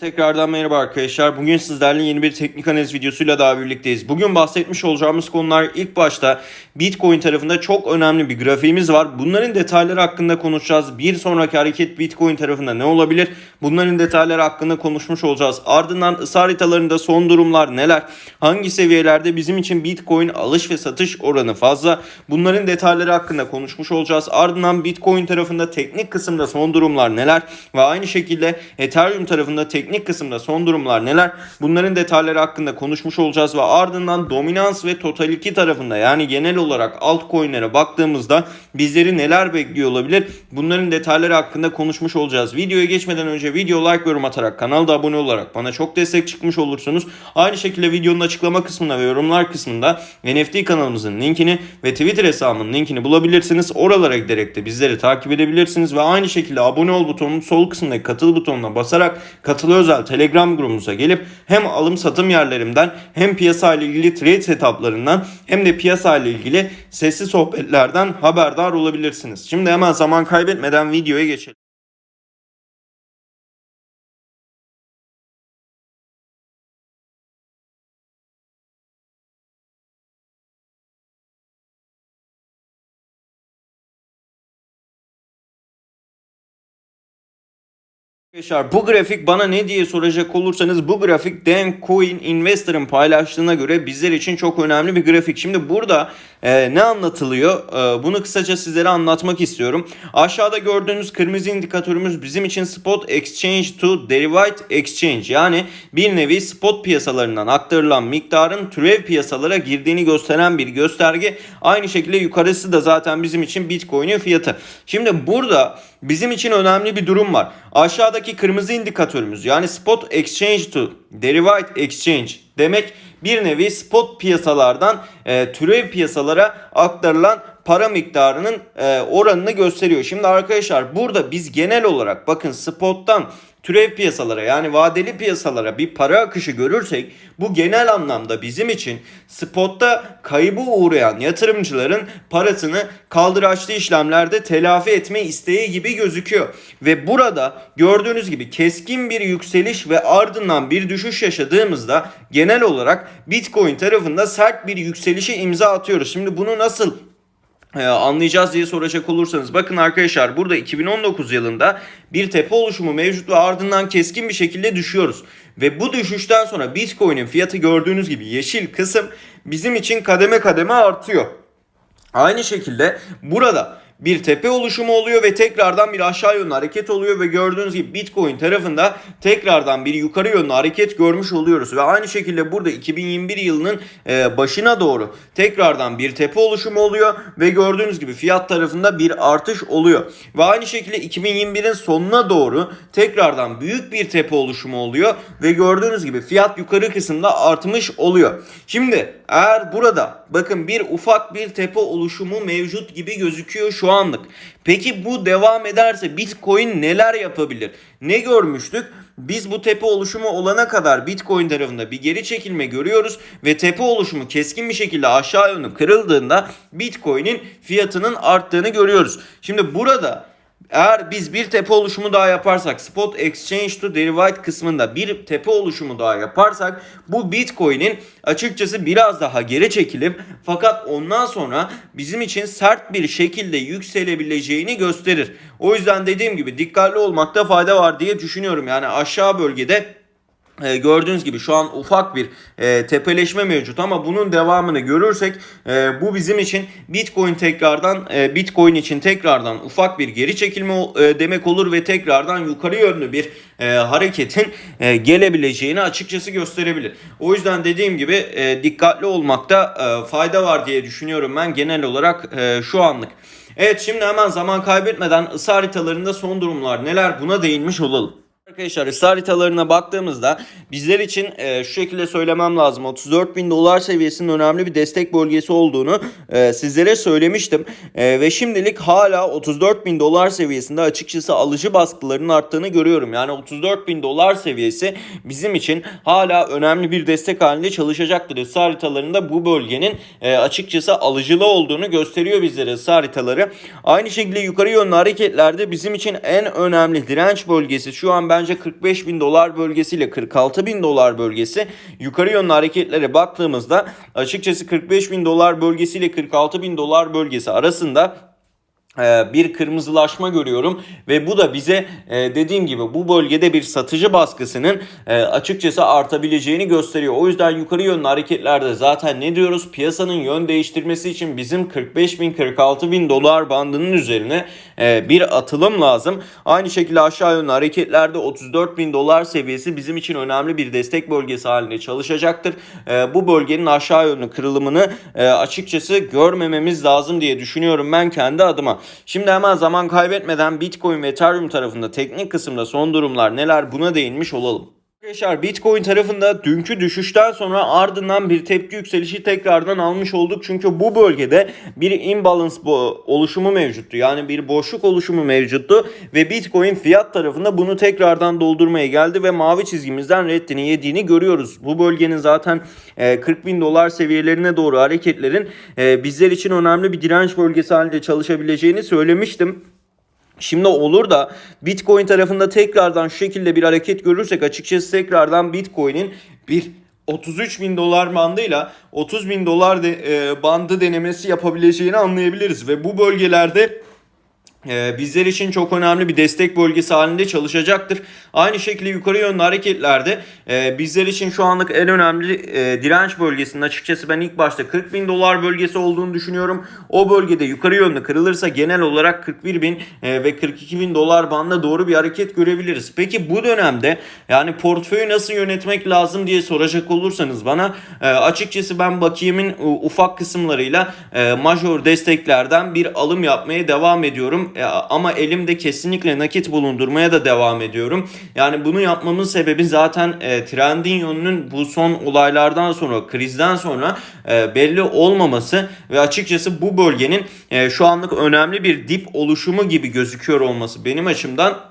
Tekrardan merhaba arkadaşlar. Bugün sizlerle yeni bir teknik analiz videosuyla daha birlikteyiz. Bugün bahsetmiş olacağımız konular ilk başta Bitcoin tarafında çok önemli bir grafiğimiz var. Bunların detayları hakkında konuşacağız. Bir sonraki hareket Bitcoin tarafında ne olabilir? Bunların detayları hakkında konuşmuş olacağız. Ardından ısı haritalarında son durumlar neler? Hangi seviyelerde bizim için Bitcoin alış ve satış oranı fazla? Bunların detayları hakkında konuşmuş olacağız. Ardından Bitcoin tarafında teknik kısımda son durumlar neler? Ve aynı şekilde Ethereum tarafında teknik kısımda son durumlar neler? Bunların detayları hakkında konuşmuş olacağız ve ardından dominans ve total 2 tarafında yani genel olarak altcoin'lere baktığımızda bizleri neler bekliyor olabilir? Bunların detayları hakkında konuşmuş olacağız. Videoya geçmeden önce video like ve yorum atarak kanalda abone olarak bana çok destek çıkmış olursunuz. Aynı şekilde videonun açıklama kısmında ve yorumlar kısmında NFT kanalımızın linkini ve Twitter hesabımın linkini bulabilirsiniz. Oralara giderek de bizleri takip edebilirsiniz ve aynı şekilde abone ol butonunun sol kısmındaki katıl butonuna basarak katıl özel Telegram grubumuza gelip hem alım satım yerlerimden hem piyasa ile ilgili trade setuplarından hem de piyasa ile ilgili sesli sohbetlerden haberdar olabilirsiniz. Şimdi hemen zaman kaybetmeden videoya geçelim. Arkadaşlar bu grafik bana ne diye soracak olursanız bu grafik Dan Coin Investor'ın paylaştığına göre bizler için çok önemli bir grafik. Şimdi burada e, ne anlatılıyor? E, bunu kısaca sizlere anlatmak istiyorum. Aşağıda gördüğünüz kırmızı indikatörümüz bizim için Spot Exchange to Derived Exchange yani bir nevi spot piyasalarından aktarılan miktarın türev piyasalara girdiğini gösteren bir gösterge. Aynı şekilde yukarısı da zaten bizim için Bitcoin'in fiyatı. Şimdi burada bizim için önemli bir durum var. Aşağıdaki kırmızı indikatörümüz yani Spot Exchange to Derived Exchange demek bir nevi spot piyasalardan e, türev piyasalara aktarılan para miktarının e, oranını gösteriyor. Şimdi arkadaşlar burada biz genel olarak bakın spottan türev piyasalara yani vadeli piyasalara bir para akışı görürsek bu genel anlamda bizim için spotta kaybı uğrayan yatırımcıların parasını kaldıraçlı işlemlerde telafi etme isteği gibi gözüküyor. Ve burada gördüğünüz gibi keskin bir yükseliş ve ardından bir düşüş yaşadığımızda genel olarak Bitcoin tarafında sert bir yükselişe imza atıyoruz. Şimdi bunu nasıl anlayacağız diye soracak olursanız bakın arkadaşlar burada 2019 yılında bir tepe oluşumu mevcut ve ardından keskin bir şekilde düşüyoruz. Ve bu düşüşten sonra Bitcoin'in fiyatı gördüğünüz gibi yeşil kısım bizim için kademe kademe artıyor. Aynı şekilde burada bir tepe oluşumu oluyor ve tekrardan bir aşağı yönlü hareket oluyor ve gördüğünüz gibi Bitcoin tarafında tekrardan bir yukarı yönlü hareket görmüş oluyoruz ve aynı şekilde burada 2021 yılının e, başına doğru tekrardan bir tepe oluşumu oluyor ve gördüğünüz gibi fiyat tarafında bir artış oluyor ve aynı şekilde 2021'in sonuna doğru tekrardan büyük bir tepe oluşumu oluyor ve gördüğünüz gibi fiyat yukarı kısımda artmış oluyor. Şimdi eğer burada bakın bir ufak bir tepe oluşumu mevcut gibi gözüküyor şu anlık. Peki bu devam ederse Bitcoin neler yapabilir? Ne görmüştük? Biz bu tepe oluşumu olana kadar Bitcoin tarafında bir geri çekilme görüyoruz ve tepe oluşumu keskin bir şekilde aşağı yönlü kırıldığında Bitcoin'in fiyatının arttığını görüyoruz. Şimdi burada eğer biz bir tepe oluşumu daha yaparsak spot exchange to derived kısmında bir tepe oluşumu daha yaparsak bu Bitcoin'in açıkçası biraz daha geri çekilip fakat ondan sonra bizim için sert bir şekilde yükselebileceğini gösterir. O yüzden dediğim gibi dikkatli olmakta fayda var diye düşünüyorum. Yani aşağı bölgede e, gördüğünüz gibi şu an ufak bir e, tepeleşme mevcut ama bunun devamını görürsek e, bu bizim için Bitcoin tekrardan e, Bitcoin için tekrardan ufak bir geri çekilme e, demek olur ve tekrardan yukarı yönlü bir e, hareketin e, gelebileceğini açıkçası gösterebilir. O yüzden dediğim gibi e, dikkatli olmakta e, fayda var diye düşünüyorum ben genel olarak e, şu anlık. Evet şimdi hemen zaman kaybetmeden ısı haritalarında son durumlar neler buna değinmiş olalım. Arkadaşlar ısı haritalarına baktığımızda bizler için e, şu şekilde söylemem lazım. 34 bin dolar seviyesinin önemli bir destek bölgesi olduğunu e, sizlere söylemiştim. E, ve şimdilik hala 34 bin dolar seviyesinde açıkçası alıcı baskılarının arttığını görüyorum. Yani 34 bin dolar seviyesi bizim için hala önemli bir destek halinde çalışacaktır. Isı haritalarında bu bölgenin e, açıkçası alıcılı olduğunu gösteriyor bizlere ısı haritaları. Aynı şekilde yukarı yönlü hareketlerde bizim için en önemli direnç bölgesi şu an bence bence 45 bin dolar bölgesiyle 46 bin dolar bölgesi. Yukarı yönlü hareketlere baktığımızda açıkçası 45 bin dolar bölgesiyle 46 bin dolar bölgesi arasında bir kırmızılaşma görüyorum ve bu da bize e, dediğim gibi bu bölgede bir satıcı baskısının e, açıkçası artabileceğini gösteriyor. O yüzden yukarı yönlü hareketlerde zaten ne diyoruz? Piyasanın yön değiştirmesi için bizim 45 bin 46 bin dolar bandının üzerine bir atılım lazım. Aynı şekilde aşağı yönlü hareketlerde 34 bin dolar seviyesi bizim için önemli bir destek bölgesi halinde çalışacaktır. Bu bölgenin aşağı yönlü kırılımını açıkçası görmememiz lazım diye düşünüyorum ben kendi adıma. Şimdi hemen zaman kaybetmeden Bitcoin ve Ethereum tarafında teknik kısımda son durumlar neler buna değinmiş olalım. Arkadaşlar Bitcoin tarafında dünkü düşüşten sonra ardından bir tepki yükselişi tekrardan almış olduk. Çünkü bu bölgede bir imbalance oluşumu mevcuttu. Yani bir boşluk oluşumu mevcuttu. Ve Bitcoin fiyat tarafında bunu tekrardan doldurmaya geldi ve mavi çizgimizden reddini yediğini görüyoruz. Bu bölgenin zaten 40 e, bin dolar seviyelerine doğru hareketlerin e, bizler için önemli bir direnç bölgesi halinde çalışabileceğini söylemiştim. Şimdi olur da Bitcoin tarafında tekrardan şu şekilde bir hareket görürsek açıkçası tekrardan Bitcoin'in bir 33 bin dolar bandıyla 30 bin dolar de, e, bandı denemesi yapabileceğini anlayabiliriz. Ve bu bölgelerde bizler için çok önemli bir destek bölgesi halinde çalışacaktır. Aynı şekilde yukarı yönlü hareketlerde e, bizler için şu anlık en önemli e, direnç bölgesinin açıkçası ben ilk başta 40 bin dolar bölgesi olduğunu düşünüyorum. O bölgede yukarı yönlü kırılırsa genel olarak 41 bin e, ve 42 bin dolar bandına doğru bir hareket görebiliriz. Peki bu dönemde yani portföyü nasıl yönetmek lazım diye soracak olursanız bana açıkçası ben bakiyemin ufak kısımlarıyla major desteklerden bir alım yapmaya devam ediyorum. E, ama elimde kesinlikle nakit bulundurmaya da devam ediyorum. Yani bunu yapmamın sebebi zaten e, trendin yönünün bu son olaylardan sonra, krizden sonra e, belli olmaması ve açıkçası bu bölgenin e, şu anlık önemli bir dip oluşumu gibi gözüküyor olması benim açımdan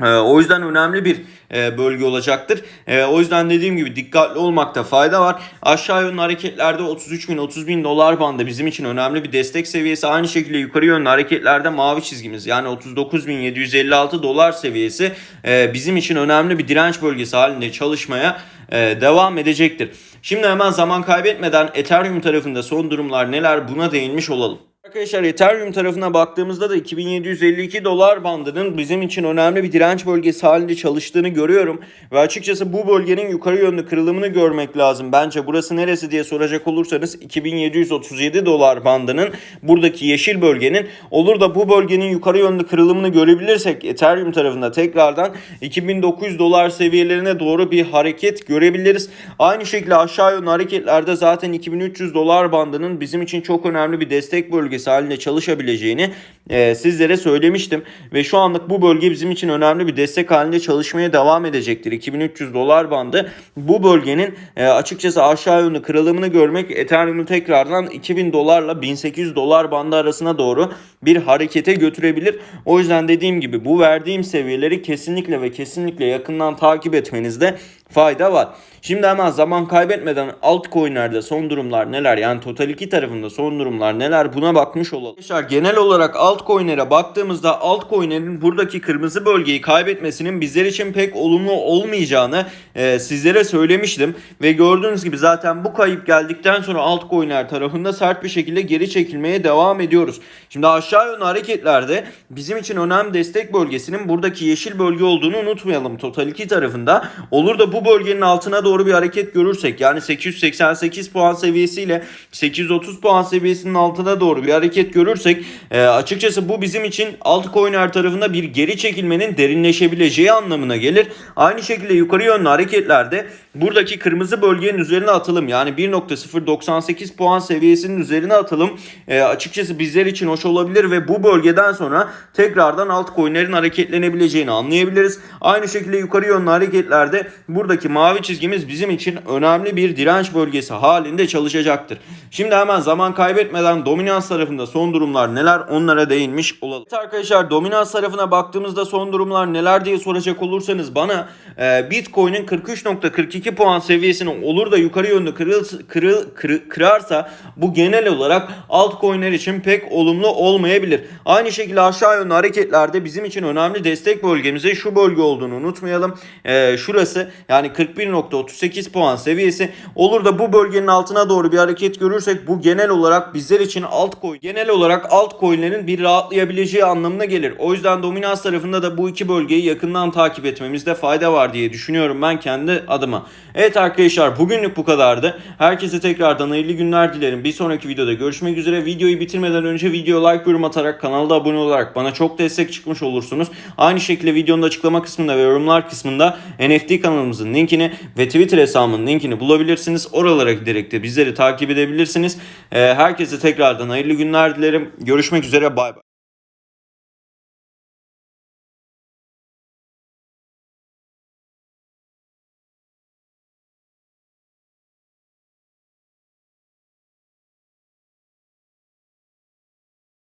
o yüzden önemli bir e, bölge olacaktır. Ee, o yüzden dediğim gibi dikkatli olmakta fayda var. Aşağı yönlü hareketlerde 33 bin 30 bin dolar bandı bizim için önemli bir destek seviyesi. Aynı şekilde yukarı yönlü hareketlerde mavi çizgimiz yani 39 bin 756 dolar seviyesi e, bizim için önemli bir direnç bölgesi halinde çalışmaya e, devam edecektir. Şimdi hemen zaman kaybetmeden Ethereum tarafında son durumlar neler buna değinmiş olalım. Arkadaşlar Ethereum tarafına baktığımızda da 2752 dolar bandının bizim için önemli bir direnç bölgesi halinde çalıştığını görüyorum. Ve açıkçası bu bölgenin yukarı yönlü kırılımını görmek lazım. Bence burası neresi diye soracak olursanız 2737 dolar bandının buradaki yeşil bölgenin olur da bu bölgenin yukarı yönlü kırılımını görebilirsek Ethereum tarafında tekrardan 2900 dolar seviyelerine doğru bir hareket görebiliriz. Aynı şekilde aşağı yönlü hareketlerde zaten 2300 dolar bandının bizim için çok önemli bir destek bölgesi bölgesi halinde çalışabileceğini e, sizlere söylemiştim. Ve şu anlık bu bölge bizim için önemli bir destek halinde çalışmaya devam edecektir. 2300 dolar bandı bu bölgenin e, açıkçası aşağı yönlü kırılımını görmek Ethereum'u tekrardan 2000 dolarla 1800 dolar bandı arasına doğru bir harekete götürebilir. O yüzden dediğim gibi bu verdiğim seviyeleri kesinlikle ve kesinlikle yakından takip etmenizde fayda var. Şimdi hemen zaman kaybetmeden altcoin'lerde son durumlar neler yani Total 2 tarafında son durumlar neler buna bakmış olalım. Arkadaşlar genel olarak altcoin'lere baktığımızda altcoin'lerin buradaki kırmızı bölgeyi kaybetmesinin bizler için pek olumlu olmayacağını e, sizlere söylemiştim. Ve gördüğünüz gibi zaten bu kayıp geldikten sonra altcoin'ler tarafında sert bir şekilde geri çekilmeye devam ediyoruz. Şimdi aşağı yönlü hareketlerde bizim için önemli destek bölgesinin buradaki yeşil bölge olduğunu unutmayalım. Total 2 tarafında olur da bu bölgenin altına doğru bir hareket görürsek yani 888 puan seviyesiyle 830 puan seviyesinin altına doğru bir hareket görürsek e, açıkçası bu bizim için altcoin'ler tarafında bir geri çekilmenin derinleşebileceği anlamına gelir. Aynı şekilde yukarı yönlü hareketlerde buradaki kırmızı bölgenin üzerine atılım yani 1.098 puan seviyesinin üzerine atılım e, açıkçası bizler için hoş olabilir ve bu bölgeden sonra tekrardan altcoin'lerin hareketlenebileceğini anlayabiliriz. Aynı şekilde yukarı yönlü hareketlerde buradaki mavi çizgimiz bizim için önemli bir direnç bölgesi halinde çalışacaktır. Şimdi hemen zaman kaybetmeden dominans tarafında son durumlar neler onlara değinmiş olalım. Arkadaşlar dominans tarafına baktığımızda son durumlar neler diye soracak olursanız bana e, Bitcoin'in 43.42 puan seviyesini olur da yukarı yönde kırıl, kırıl, kırı- kırarsa bu genel olarak altcoin'ler için pek olumlu olmayabilir. Aynı şekilde aşağı yönlü hareketlerde bizim için önemli destek bölgemizde şu bölge olduğunu unutmayalım. E, şurası yani 41.38 puan seviyesi olur da bu bölgenin altına doğru bir hareket görürsek bu genel olarak bizler için altcoin genel olarak altcoin'lerin bir rahatlayabileceği anlamına gelir. O yüzden dominans tarafında da bu iki bölgeyi yakından takip etmemizde fayda var diye düşünüyorum ben kendi adıma. Evet arkadaşlar bugünlük bu kadardı. Herkese tekrardan hayırlı günler dilerim. Bir sonraki videoda görüşmek üzere. Videoyu bitirmeden önce video like yorum atarak kanalda abone olarak bana çok destek çıkmış olursunuz. Aynı şekilde videonun açıklama kısmında ve yorumlar kısmında NFT kanalımızın linkini ve Twitter hesabımın linkini bulabilirsiniz. Oralara giderek de bizleri takip edebilirsiniz. Ee, herkese tekrardan hayırlı günler dilerim. Görüşmek üzere. Bay bay.